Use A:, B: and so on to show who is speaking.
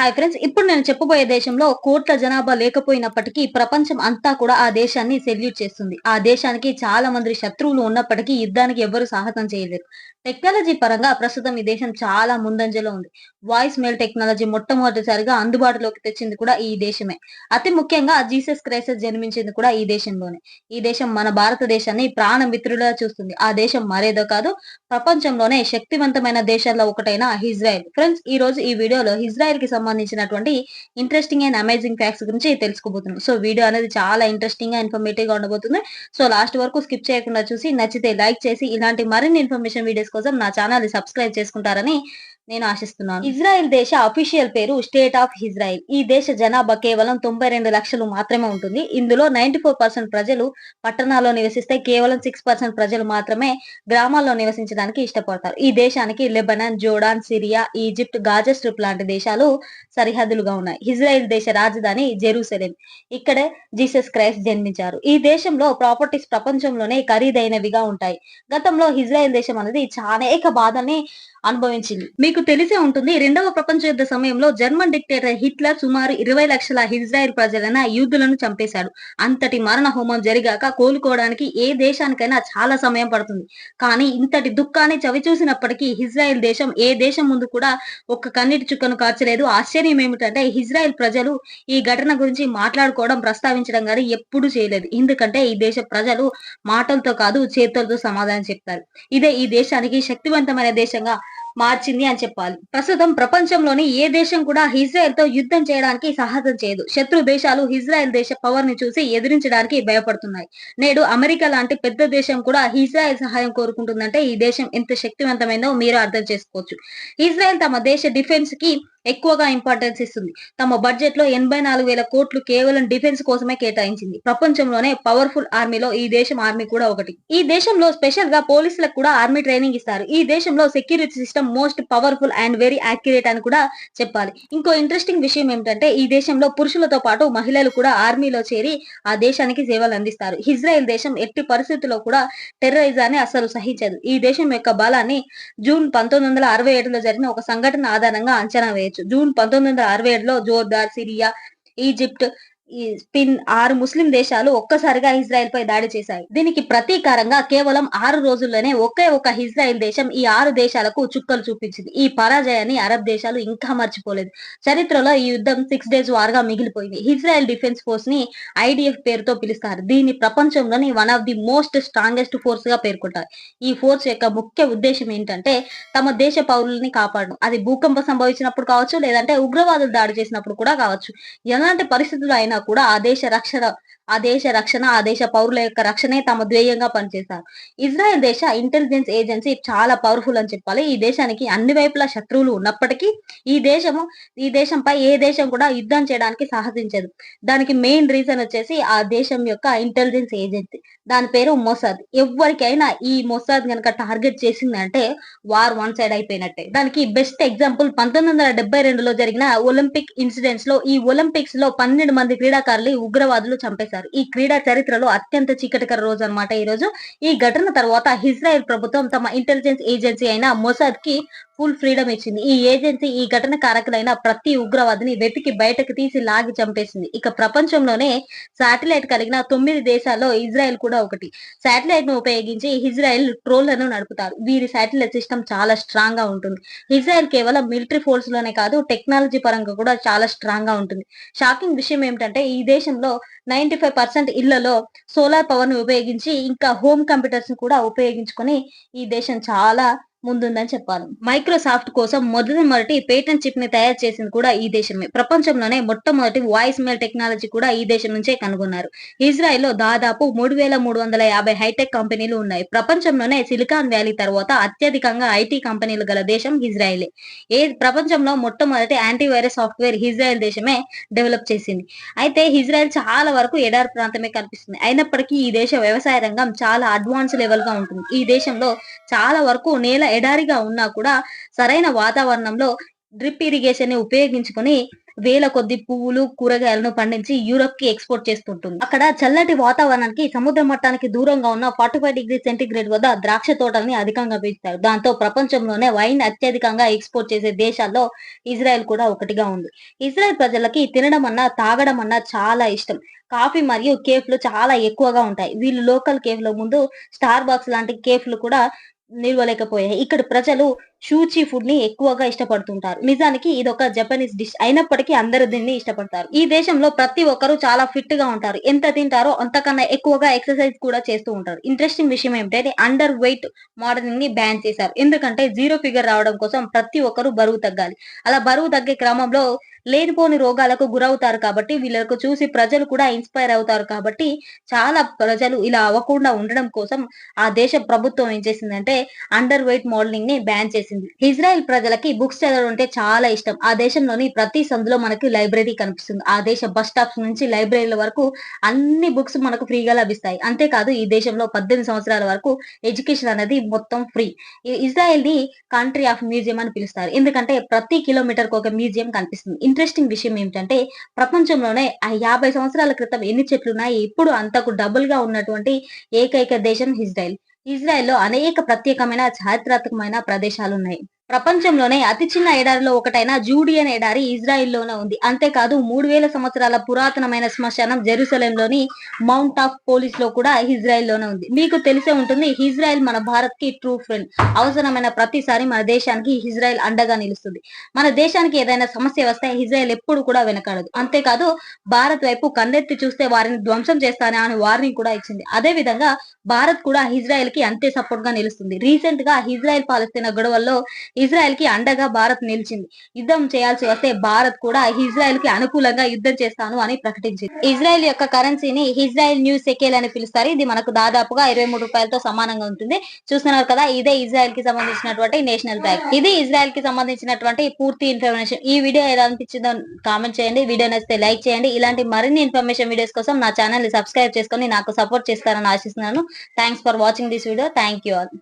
A: Hi friends ఇప్పుడు నేను చెప్పబోయే దేశంలో కోట్ల జనాభా లేకపోయినప్పటికీ ప్రపంచం అంతా కూడా ఆ దేశాన్ని సెల్యూట్ చేస్తుంది. ఆ దేశానికి చాలా మంది శత్రువులు ఉన్నప్పటికీ యుద్ధానికి ఎవరు సాహసం చేయలేరు టెక్నాలజీ పరంగా ప్రస్తుతం ఈ దేశం చాలా ముందంజలో ఉంది. వాయిస్ మెయిల్ టెక్నాలజీ మొట్టమొదటిసారిగా అందుబాటులోకి తెచ్చింది కూడా ఈ దేశమే. అతి ముఖ్యంగా జీసస్ క్రైసస్ జన్మించింది కూడా ఈ దేశంలోనే. ఈ దేశం మన భారతదేశాన్ని ప్రాణమిత్రులాగా చూస్తుంది. ఆ దేశం మరేదో కాదు ప్రపంచంలోనే శక్తివంతమైన దేశాల్లో ఒకటైన ఇజ్రాయెల్. ఫ్రెండ్స్ ఈ రోజు ఈ వీడియోలో ఇజ్రాయెల్కి సంబంధించినటువంటి ఇంట్రెస్టింగ్ అండ్ అమేజింగ్ ఫ్యాక్ట్స్ గురించి తెలుసుకోబోతున్నాం. సో వీడియో అనేది చాలా ఇంట్రెస్టింగ్గా ఇన్ఫర్మేటివ్గా ఉండబోతుంది. సో లాస్ట్ వరకు స్కిప్ చేయకుండా చూసి నచ్చితే లైక్ చేసి ఇలాంటి మరిన్ని ఇన్ఫర్మేషన్ వీడియోస్ కోసం నా ఛానల్ సబ్స్క్రైబ్ చేసుకుంటారని నేను ఆశిస్తున్నాను. ఇజ్రాయెల్ దేశ అఫీషియల్ పేరు స్టేట్ ఆఫ్ ఇజ్రాయెల్. ఈ దేశ జనాభా కేవలం తొంభై రెండు లక్షలు మాత్రమే ఉంటుంది. ఇందులో నైన్టీ ఫోర్ పర్సెంట్ ప్రజలు పట్టణాల్లో నివసిస్తే కేవలం సిక్స్ పర్సెంట్ ప్రజలు మాత్రమే గ్రామాల్లో నివసించడానికి ఇష్టపడతారు. ఈ దేశానికి Lebanon Jordan Syria Egypt Gaza strip లాంటి దేశాలు సరిహద్దులుగా ఉన్నాయి. ఇజ్రాయెల్ దేశ రాజధాని జెరూసలేం. ఇక్కడే జీసస్ క్రైస్ట్ జన్మించారు. ఈ దేశంలో ప్రాపర్టీస్ ప్రపంచంలోనే ఖరీదైనవిగా ఉంటాయి. గతంలో ఇజ్రాయెల్ దేశం అనేది చాలా బాధని అనుభవించింది. మీకు తెలిసే ఉంటుంది రెండవ ప్రపంచ యుద్ధ సమయంలో జర్మన్ డిక్టేటర్ హిట్లర్ సుమారు ఇరవై లక్షల ఇజ్రాయెల్ ప్రజలైన యూదులను చంపేశాడు. అంతటి మరణ హోమం జరిగాక కోలుకోవడానికి ఏ దేశానికైనా చాలా సమయం పడుతుంది. కానీ ఇంతటి దుఃఖాన్ని చవి చూసినప్పటికీ ఇజ్రాయెల్ దేశం ఏ దేశం ముందు కూడా ఒక్క కన్నీటి చుక్కను కార్చలేదు ఆశ్చర్యం ఏమిటంటే ఇజ్రాయెల్ ప్రజలు ఈ ఘటన గురించి మాట్లాడుకోవడం ప్రస్తావించడం కానీ ఎప్పుడూ చేయలేదు. ఎందుకంటే ఈ దేశ ప్రజలు మాటలతో కాదు చేతులతో సమాధానం చెప్తారు. ఇదే ఈ దేశానికి శక్తివంతమైన దేశంగా మార్చింది అని చెప్పాలి. ప్రస్తుతం ప్రపంచంలోని ఏ దేశం కూడా ఇజ్రాయెల్తో యుద్ధం చేయడానికి సాహసం చేయదు. శత్రు దేశాలు ఇజ్రాయెల్ దేశ పవర్ని చూసి ఎదిరించడానికి భయపడుతున్నాయి. నేడు అమెరికా లాంటి పెద్ద దేశం కూడా ఇజ్రాయెల్ సహాయం కోరుకుంటుందంటే ఈ దేశం ఎంత శక్తివంతమైందో మీరు అర్థం చేసుకోవచ్చు. ఇజ్రాయెల్ తమ దేశ డిఫెన్స్కి ఎక్కువగా ఇంపార్టెన్స్ ఇస్తుంది. తమ బడ్జెట్లో ఎనభై నాలుగు వేల కోట్లు కేవలం డిఫెన్స్ కోసమే కేటాయించింది. ప్రపంచంలోనే పవర్ఫుల్ ఆర్మీలో ఈ దేశం ఆర్మీ కూడా ఒకటి. ఈ దేశంలో స్పెషల్గా పోలీసులకు కూడా ఆర్మీ ట్రైనింగ్ ఇస్తారు. ఈ దేశంలో security system most powerful and very accurate అని కూడా చెప్పాలి. ఇంకో ఇంట్రెస్టింగ్ విషయం ఏమిటంటే ఈ దేశంలో పురుషులతో పాటు మహిళలు కూడా ఆర్మీలో చేరి ఆ దేశానికి సేవలు అందిస్తారు. ఇజ్రాయెల్ దేశం ఎట్టి పరిస్థితుల్లో కూడా టెర్రరిజాన్ని అసలు సహించదు. ఈ దేశం యొక్క బలాన్ని జూన్ పంతొమ్మిది వందల అరవై ఏడులో జరిగిన ఒక సంఘటన ఆధారంగా అంచనా వేయొచ్చు. జూన్ పంతొమ్మిది వందల అరవై ఏడులో జోర్దార్ సిరియా ఈజిప్ట్ స్పిన్ ఆరు ముస్లిం దేశాలు ఒక్కసారిగా ఇజ్రాయెల్ పై దాడి చేశాయి. దీనికి ప్రతీకారంగా కేవలం ఆరు రోజుల్లోనే ఒకే ఒక ఇజ్రాయెల్ దేశం ఈ ఆరు దేశాలకు చుక్కలు చూపించింది. ఈ పరాజయాన్ని అరబ్ దేశాలు ఇంకా మర్చిపోలేదు. చరిత్రలో ఈ యుద్ధం సిక్స్ డేస్ వార్గా మిగిలిపోయింది. ఇజ్రాయెల్ డిఫెన్స్ ఫోర్స్ని ఐడిఎఫ్ పేరుతో పిలుస్తారు. దీన్ని ప్రపంచంలోని one of the most strongest ఫోర్స్గా పేర్కొంటారు. ఈ ఫోర్స్ యొక్క ముఖ్య ఉద్దేశం ఏంటంటే తమ దేశ పౌరుల్ని కాపాడడం. అది భూకంపం సంభవించినప్పుడు కావచ్చు లేదంటే ఉగ్రవాదులు దాడి చేసినప్పుడు కూడా కావచ్చు. ఎలాంటి పరిస్థితులు అయినా కూడా ఆ దేశ రక్షణ ఆ దేశ రక్షణ ఆ దేశ పౌరుల యొక్క రక్షణే తమ ధ్యేయంగా పనిచేస్తారు ఇజ్రాయెల్ దేశ ఇంటెలిజెన్స్ ఏజెన్సీ చాలా పవర్ఫుల్ అని చెప్పాలి. ఈ దేశానికి అన్ని వైపులా శత్రువులు ఉన్నప్పటికీ ఈ దేశము ఈ దేశంపై ఏ దేశం కూడా యుద్ధం చేయడానికి సాహసించదు. దానికి మెయిన్ రీజన్ వచ్చేసి ఆ దేశం యొక్క ఇంటెలిజెన్స్ ఏజెన్సీ దాని పేరు మొసాద్. ఎవరికైనా ఈ మొసాద్ కనుక టార్గెట్ చేసిందంటే వార్ వన్ సైడ్ అయిపోయినట్టే. దానికి బెస్ట్ ఎగ్జాంపుల్ పంతొమ్మిది వందల డెబ్బై రెండులో జరిగిన ఒలింపిక్ ఇన్సిడెంట్స్లో ఈ ఒలింపిక్స్లో పన్నెండు మంది క్రీడాకారులు ఉగ్రవాదులు చంపేశారు. ఈ క్రీడా చరిత్రలో అత్యంత చీకటికర రోజు అనమాట ఈ రోజు ఈ ఘటన తర్వాత ఇజ్రాయెల్ ప్రభుత్వం తమ ఇంటెలిజెన్స్ ఏజెన్సీ అయిన మొసాద్కి ఫుల్ ఫ్రీడమ్ ఇచ్చింది. ఈ ఏజెన్సీ ఈ ఘటన కారకులైన ప్రతి ఉగ్రవాదిని వెతికి బయటకు తీసి లాగి చంపేసింది. ఇక ప్రపంచంలోనే శాటిలైట్ కలిగిన తొమ్మిది దేశాల్లో ఇజ్రాయెల్ కూడా ఒకటి. శాటిలైట్ను ఉపయోగించి ఇజ్రాయెల్ ట్రోళ్ళను నడుపుతారు. వీరి శాటిలైట్ సిస్టమ్ చాలా స్ట్రాంగ్గా ఉంటుంది. ఇజ్రాయెల్ కేవలం మిలిటరీ ఫోర్స్లోనే కాదు టెక్నాలజీ పరంగా కూడా చాలా స్ట్రాంగ్గా ఉంటుంది. షాకింగ్ విషయం ఏమిటంటే ఈ దేశంలో నైన్టీ ఫైవ్ పర్సెంట్ ఇళ్ళలో సోలార్ పవర్ని ఉపయోగించి ఇంకా హోమ్ కంప్యూటర్స్ని కూడా ఉపయోగించుకొని ఈ దేశం చాలా ముందుందని చెప్పాలి. మైక్రోసాఫ్ట్ కోసం మొదటి పేటెంట్ చిప్ని తయారు చేసింది కూడా ఈ దేశమే. ప్రపంచంలోనే మొట్టమొదటి వాయిస్ మెయిల్ టెక్నాలజీ కూడా ఈ దేశం నుంచే కనుగొన్నారు. ఇజ్రాయెల్లో దాదాపు మూడు వేల మూడు వందల యాభై హైటెక్ కంపెనీలు ఉన్నాయి. ప్రపంచంలోనే సిలికాన్ వ్యాలీ తర్వాత అత్యధికంగా ఐటీ కంపెనీలు గల దేశం ఇజ్రాయెలే ఏ ప్రపంచంలో మొట్టమొదటి యాంటీవైరస్ సాఫ్ట్వేర్ ఇజ్రాయెల్ దేశమే డెవలప్ చేసింది. అయితే ఇజ్రాయెల్ చాలా వరకు ఎడారి ప్రాంతమే కనిపిస్తుంది. అయినప్పటికీ ఈ దేశ వ్యవసాయ రంగం చాలా అడ్వాన్స్ లెవెల్గా ఉంటుంది. ఈ దేశంలో చాలా వరకు నేల ఎడారిగా ఉన్నా కూడా సరైన వాతావరణంలో డ్రిప్ ఇరిగేషన్ని ఉపయోగించుకొని వేల కొద్ది పువ్వులు కూరగాయలను పండించి యూరప్కి ఎక్స్పోర్ట్ చేస్తుంటుంది. అక్కడ చల్లటి వాతావరణానికి సముద్ర మట్టానికి దూరంగా ఉన్న ఫార్టీ ఫైవ్ డిగ్రీ సెంటీగ్రేడ్ వద్ద ద్రాక్ష తోటల్ని అధికంగా పెంచుతారు. దాంతో ప్రపంచంలోనే వైన్ అత్యధికంగా ఎక్స్పోర్ట్ చేసే దేశాల్లో ఇజ్రాయెల్ కూడా ఒకటిగా ఉంది. ఇజ్రాయెల్ ప్రజలకి తినడం అన్నా తాగడం అన్నా చాలా ఇష్టం. కాఫీ మరియు కేఫ్లు చాలా ఎక్కువగా ఉంటాయి. వీళ్ళు లోకల్ కేఫ్ల ముందు స్టార్ బాక్స్ లాంటి కేఫ్లు కూడా నిలవలేకపోయాయి. ఇక్కడ ప్రజలు షూచి ఫుడ్ని ఎక్కువగా ఇష్టపడుతుంటారు. నిజానికి ఇది ఒక జపనీస్ డిష్ అయినప్పటికీ అందరూ దీన్ని ఇష్టపడతారు. ఈ దేశంలో ప్రతి ఒక్కరు చాలా ఫిట్గా ఉంటారు. ఎంత తింటారో అంతకన్నా ఎక్కువగా ఎక్సర్సైజ్ కూడా చేస్తూ ఉంటారు. ఇంట్రెస్టింగ్ విషయం ఏమిటంటే అండర్ వెయిట్ మోడలింగ్ని బ్యాన్ చేశారు. ఎందుకంటే జీరో ఫిగర్ రావడం కోసం ప్రతి ఒక్కరు బరువు తగ్గాలి. అలా బరువు తగ్గే క్రమంలో లేనిపోని రోగాలకు గురవుతారు కాబట్టి వీళ్ళకు చూసి ప్రజలు కూడా ఇన్స్పైర్ అవుతారు కాబట్టి చాలా ప్రజలు ఇలా అవ్వకుండా ఉండడం కోసం ఆ దేశ ప్రభుత్వం ఏం చేసిందంటే అండర్ వెయిట్ మోడలింగ్ని బ్యాన్ చేసింది. ఇజ్రాయెల్ ప్రజలకి బుక్స్ చదవడం అంటే చాలా ఇష్టం. ఆ దేశంలోని ప్రతి సందులో మనకి లైబ్రరీ కనిపిస్తుంది. ఆ దేశ బస్ స్టాప్స్ నుంచి లైబ్రరీల వరకు అన్ని బుక్స్ మనకు ఫ్రీగా లభిస్తాయి. అంతేకాదు ఈ దేశంలో పద్దెనిమిది సంవత్సరాల వరకు ఎడ్యుకేషన్ అనేది మొత్తం ఫ్రీ. ఇజ్రాయెల్ని కంట్రీ ఆఫ్ మ్యూజియం అని పిలుస్తారు. ఎందుకంటే ప్రతి కిలోమీటర్కు ఒక మ్యూజియం కనిపిస్తుంది. ఇంట్రెస్టింగ్ విషయం ఏమిటంటే ప్రపంచంలోనే ఆ యాభై సంవత్సరాల క్రితం ఎన్ని చెట్లు ఉన్నాయి ఇప్పుడు అంతకు డబుల్గా ఉన్నటువంటి ఏకైక దేశం ఇజ్రాయెల్. ఇజ్రాయెల్లో అనేక ప్రత్యేకమైన చారిత్రాత్మకమైన ప్రదేశాలు ఉన్నాయి ప్రపంచంలోనే అతి చిన్న ఎడారిలో ఒకటైన జూడియన్ ఎడారి ఇజ్రాయిల్లోనే ఉంది. అంతేకాదు మూడు వేల సంవత్సరాల పురాతనమైన శ్మశానం జెరూసలంలోని మౌంట్ ఆఫ్ పోలీస్లో కూడా ఇజ్రాయిల్లోనే ఉంది. మీకు తెలిసే ఉంటుంది ఇజ్రాయెల్ మన భారత్కి ట్రూ ఫ్రెండ్. అవసరమైన ప్రతిసారి మన దేశానికి ఇజ్రాయెల్ అండగా నిలుస్తుంది. మన దేశానికి ఏదైనా సమస్య వస్తే ఇజ్రాయెల్ ఎప్పుడు కూడా వెనకాడదు. అంతేకాదు భారత్ వైపు కన్నెత్తి చూస్తే వారిని ధ్వంసం చేస్తానే అని వార్నింగ్ కూడా ఇచ్చింది. అదే విధంగా భారత్ కూడా ఇజ్రాయెల్కి అంతే సపోర్ట్గా నిలుస్తుంది. రీసెంట్గా ఇజ్రాయెల్ పాలస్తీనా గొడవల్లో ఇజ్రాయెల్కి అండగా భారత్ నిలిచింది. యుద్ధం చేయాల్సి వస్తే భారత్ కూడా ఇజ్రాయెల్కి అనుకూలంగా యుద్ధం చేస్తాను అని ప్రకటించింది. ఇజ్రాయెల్ యొక్క కరెన్సీని ఇజ్రాయెల్ న్యూస్ సెకేల్ అని పిలుస్తారు. ఇది మనకు దాదాపుగా ఇరవై మూడు రూపాయలతో సమానంగా ఉంటుంది. చూస్తున్నారు కదా ఇదే ఇజ్రాయెల్కి సంబంధించినటువంటి నేషనల్ బ్యాంక్. ఇది ఇజ్రాయెల్కి సంబంధించినటువంటి పూర్తి ఇన్ఫర్మేషన్. ఈ వీడియో ఎలా అనిపించిందో కామెంట్ చేయండి. వీడియో నచ్చితే లైక్ చేయండి. ఇలాంటి మరిన్ని ఇన్ఫర్మేషన్ వీడియోస్ కోసం నా ఛానల్ని సబ్స్క్రైబ్ చేసుకొని నాకు సపోర్ట్ చేస్తారని ఆశిస్తున్నాను. Thanks for watching this video. Thank you all.